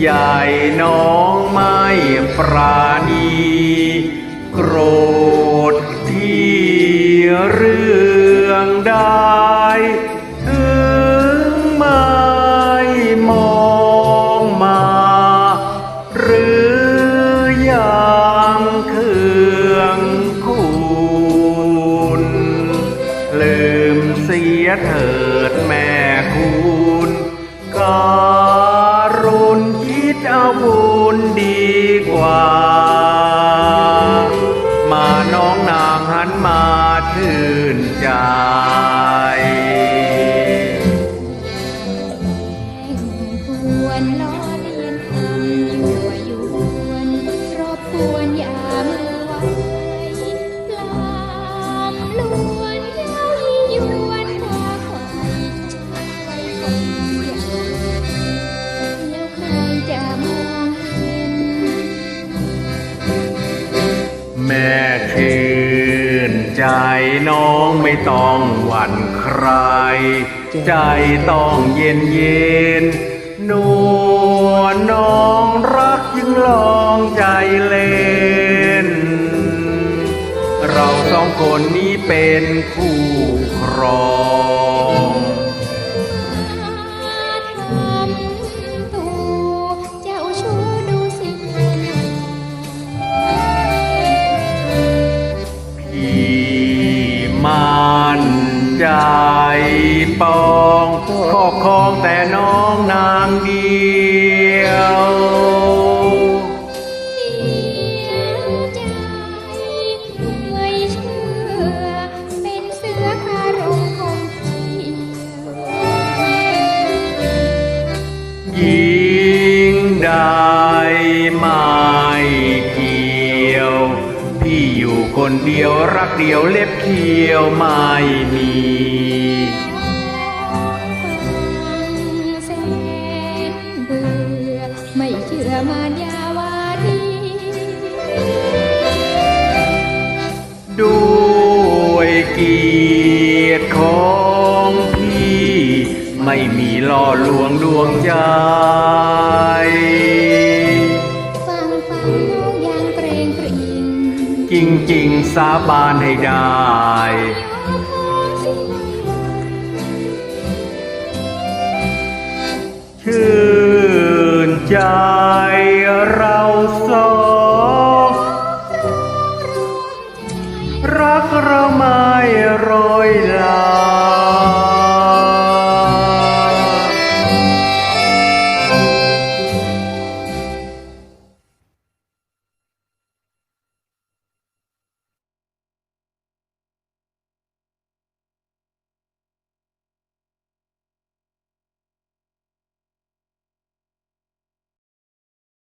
ใหญ่น้องไม่ปราณี โกรธที่เรื่องได้ถึงไม่มองมา หรือยังเคืองคุณ ลืมเสียเถิด ใจน้องไม่ต้องหวั่นใคร ใจต้องเย็นเย็นนวลน้องรักยิ่งลองใจเล่น เราสองคนนี้เป็นคู่ครอง มันใจปองครอบครองแต่น้องนางเดียวยใจไม่เชื่อเป็นเสือคารมของพี่ยิ่งได้ไม่กี่ อยู่คนเดียวรักเดียวเล็บเขียวไม่มีแสนเบื่อไม่เชื่อมารยาวาทีด้วยเกียรติของพี่ ไม่มีล่อลวงดวงใจ สาบานให้ได้ ชื่นใจเราสองรักเรามา